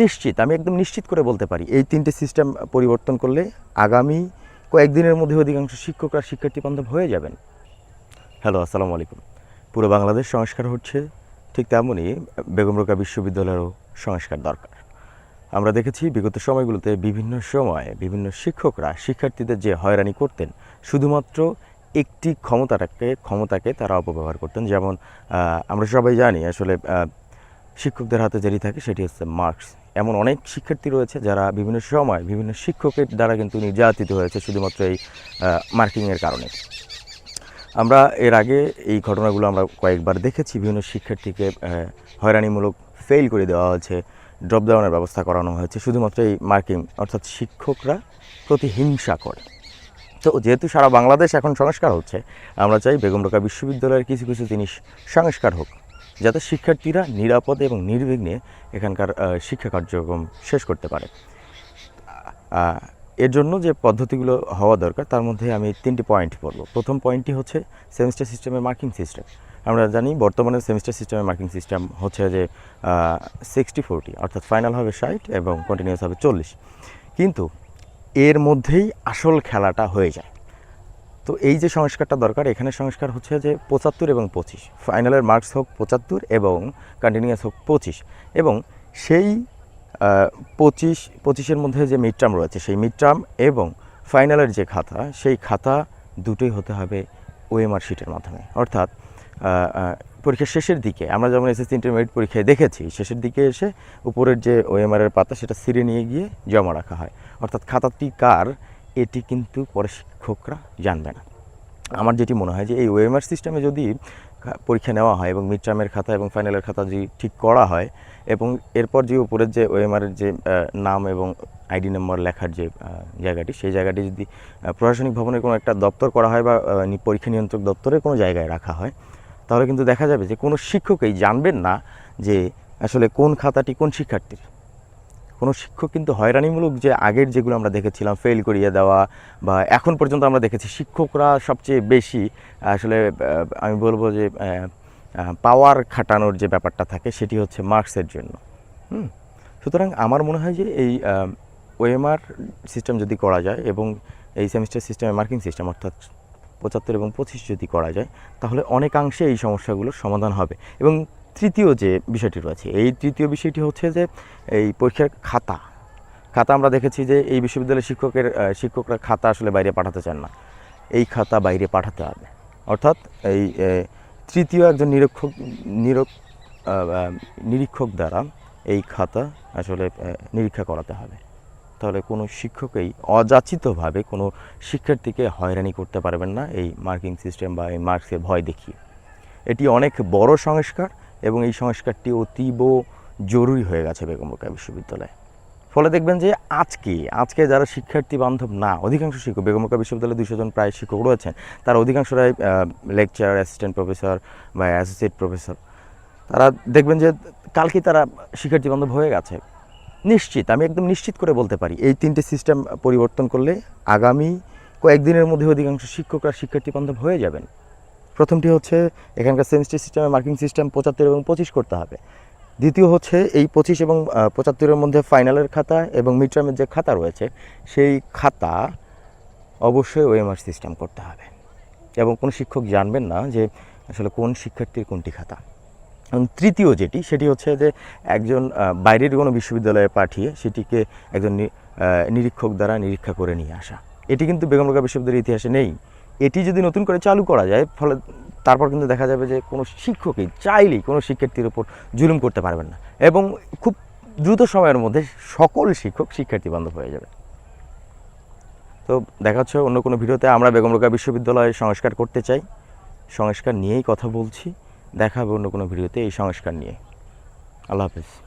নিশ্চিত, আমি একদম নিশ্চিত করে বলতে পারি, এই তিনটে সিস্টেম পরিবর্তন করলে আগামী কয়েকদিনের মধ্যে অধিকাংশ শিক্ষকরা শিক্ষার্থী বান্ধব হয়ে যাবেন। হ্যালো, আসসালামু আলাইকুম। পুরো বাংলাদেশ সংস্কার হচ্ছে, ঠিক তেমনই বেগম রোকা বিশ্ববিদ্যালয়েরও সংস্কার দরকার। আমরা দেখেছি বিগত সময়গুলোতে বিভিন্ন সময়ে বিভিন্ন শিক্ষকরা শিক্ষার্থীদের যে হয়রানি করতেন, শুধুমাত্র একটি ক্ষমতাটাকে, ক্ষমতাকে তারা অপব্যবহার করতেন। যেমন আমরা সবাই জানি আসলে শিক্ষকদের হাতে যেটি থাকে সেটি হচ্ছে মার্কস এমন অনেক শিক্ষার্থী রয়েছে যারা বিভিন্ন সময় বিভিন্ন শিক্ষকের দ্বারা কিন্তু নির্যাতিত হয়েছে শুধুমাত্র এই মার্কিংয়ের কারণে। আমরা এর আগে এই ঘটনাগুলো আমরা কয়েকবার দেখেছি। বিভিন্ন শিক্ষার্থীকে হয়রানিমূলক ফেল করে দেওয়া হয়েছে ড্রপ ডাউনের ব্যবস্থা করানো হয়েছে, শুধুমাত্র এই মার্কিং অর্থাৎ শিক্ষকরা প্রতিহিংসা করে। তো যেহেতু সারা বাংলাদেশ এখন সংস্কার হচ্ছে, আমরা চাই বেগম রোকা বিশ্ববিদ্যালয়ের কিছু কিছু জিনিস সংস্কার হোক। যাতে শিক্ষার্থীরা নিরাপদে এবং নির্বিঘ্নে এখানকার শিক্ষা কার্যক্রম শেষ করতে পারে। এর জন্য যে পদ্ধতিগুলো হওয়া দরকার, তার মধ্যে আমি তিনটি পয়েন্ট বলব প্রথম পয়েন্টটি হচ্ছে সেমিস্টার সিস্টেমের মার্কিং সিস্টেম আমরা জানি বর্তমানে সেমিস্টার সিস্টেমের মার্কিং সিস্টেম হচ্ছে যে সিক্সটি ফোরটি অর্থাৎ ফাইনাল হবে ষাট এবং কন্টিনিউয়াস হবে চল্লিশ। কিন্তু এর মধ্যেই আসল খেলাটা হয়ে যায়। তো এই যে সংস্কারটা দরকার, এখানে সংস্কার হচ্ছে যে পঁচাত্তর এবং পঁচিশ। ফাইনালের মার্কস হোক পঁচাত্তর এবং কন্টিনিউয়াস হোক পঁচিশ। এবং সেই পঁচিশ, পঁচিশের মধ্যে যে মিড টার্ম রয়েছে, সেই মিড টার্ম এবং ফাইনালের যে খাতা, সেই খাতা দুটোই হতে হবে ওএমআর শিটের মাধ্যমে। অর্থাৎ পরীক্ষার শেষের দিকে, আমরা যেমন এসএসসি ইন্টারমিডিয়েট পরীক্ষায় দেখেছি, শেষের দিকে এসে উপরের যে ওএমআরের পাতা, সেটা সিরে নিয়ে গিয়ে জমা রাখা হয়। অর্থাৎ খাতাটি কার এটি কিন্তু পরে শিক্ষকরা জানবে না। আমার যেটি মনে হয় যে এই ওএমআর সিস্টেমে যদি পরীক্ষা নেওয়া হয় এবং মিড খাতা এবং ফাইনালের খাতা যদি ঠিক করা হয় এবং এরপর যে উপরের যে ওএমআরের যে নাম এবং আইডি নাম্বার লেখার যে জায়গাটি, সেই জায়গাটি যদি প্রশাসনিক ভবনের কোনো একটা দপ্তর করা হয় বা পরীক্ষা নিয়ন্ত্রক দপ্তরের কোনো জায়গায় রাখা হয়, তাহলে কিন্তু দেখা যাবে যে কোনো শিক্ষকই জানবেন না যে আসলে কোন খাতাটি কোন শিক্ষার্থীর। কোনো শিক্ষক কিন্তু হয়রানিমূলক যে আগের যেগুলো আমরা দেখেছিলাম ফেল করিয়ে দেওয়া বা এখন পর্যন্ত আমরা দেখেছি, শিক্ষকরা সবচেয়ে বেশি আসলে আমি বলব যে পাওয়ার খাটানোর যে ব্যাপারটা থাকে সেটি হচ্ছে মার্কসের জন্য। হুম? সুতরাং আমার মনে হয় যে এই ওএমআর সিস্টেম যদি করা যায় এবং এই সেমিস্টার সিস্টেমে মার্কিং সিস্টেম অর্থাৎ পঁচাত্তর এবং পঁচিশ যদি করা যায়, তাহলে অনেকাংশে এই সমস্যাগুলোর সমাধান হবে এবং তৃতীয় যে বিষয়টি রয়েছে, এই তৃতীয় বিষয়টি হচ্ছে যে এই পরীক্ষার খাতা। খাতা আমরা দেখেছি যে এই বিশ্ববিদ্যালয়ের শিক্ষকের শিক্ষকরা খাতা আসলে বাইরে পাঠাতে চান না। এই খাতা বাইরে পাঠাতে হবে। অর্থাৎ এই তৃতীয় একজন নিরীক্ষক নিরক নিরীক্ষক দ্বারা এই খাতা আসলে নিরীক্ষা করাতে হবে। তাহলে কোনো শিক্ষকই অযাচিতভাবে কোনো শিক্ষার্থীকে হয়রানি করতে পারবেন না এই মার্কিং সিস্টেম বা এই মার্কসের ভয় দেখিয়ে। এটি অনেক বড় সংস্কার এবং এই সংস্কারটি অতীব জরুরি হয়ে গেছে বেগম রোকেয়া বিশ্ববিদ্যালয়ে। ফলে দেখবেন যে আজকে আজকে যারা শিক্ষার্থী বান্ধব না, অধিকাংশ শিক্ষক, বেগম রোকেয়া বিশ্ববিদ্যালয়ে দুশো জন প্রায় শিক্ষক রয়েছেন, তারা অধিকাংশরাই লেকচার অ্যাসিস্ট্যান্ট প্রফেসর বা অ্যাসোসিয়েট প্রফেসর তারা দেখবেন যে কালকে তারা শিক্ষার্থী বান্ধব হয়ে গেছে। নিশ্চিত, আমি একদম নিশ্চিত করে বলতে পারি, এই তিনটে সিস্টেম পরিবর্তন করলে আগামী কয়েকদিনের মধ্যে অধিকাংশ শিক্ষকরা শিক্ষার্থী বান্ধব হয়ে যাবেন। প্রথমটি হচ্ছে এখানকার সেমিস্টার সিস্টেমে মার্কিং সিস্টেম পঁচাত্তর এবং পঁচিশ করতে হবে। দ্বিতীয় হচ্ছে এই পঁচিশ এবং পঁচাত্তরের মধ্যে ফাইনালের খাতা এবং মিড টার্মের যে খাতা রয়েছে, সেই খাতা অবশ্যই ওএমআর সিস্টেম করতে হবে। এবং কোনো শিক্ষক জানবেন না যে আসলে কোন শিক্ষার্থীর কোনটি খাতা। এবং তৃতীয় যেটি, সেটি হচ্ছে যে একজন বাইরের কোনো বিশ্ববিদ্যালয়ে পাঠিয়ে সেটিকে একজন নিরীক্ষক দ্বারা নিরীক্ষা করে নিয়ে আসা। এটি কিন্তু বেগম বিশ্ববিদ্যালয়ের ইতিহাসে নেই। এটি যদি নতুন করে চালু করা যায়, ফলে তারপর কিন্তু দেখা যাবে যে কোনো শিক্ষকই চাইলেই কোনো শিক্ষার্থীর উপর জুলুম করতে পারবেন না এবং খুব দ্রুত সময়ের মধ্যে সকল শিক্ষক শিক্ষার্থী বান্ধব হয়ে যাবে। তো দেখা হচ্ছে অন্য কোনো ভিডিওতে। আমরা বেগম রোকেয়া বিশ্ববিদ্যালয়ে সংস্কার করতে চাই। সংস্কার নিয়েই কথা বলছি। দেখা হবে অন্য কোনো ভিডিওতে এই সংস্কার নিয়ে। আল্লাহ হাফিজ।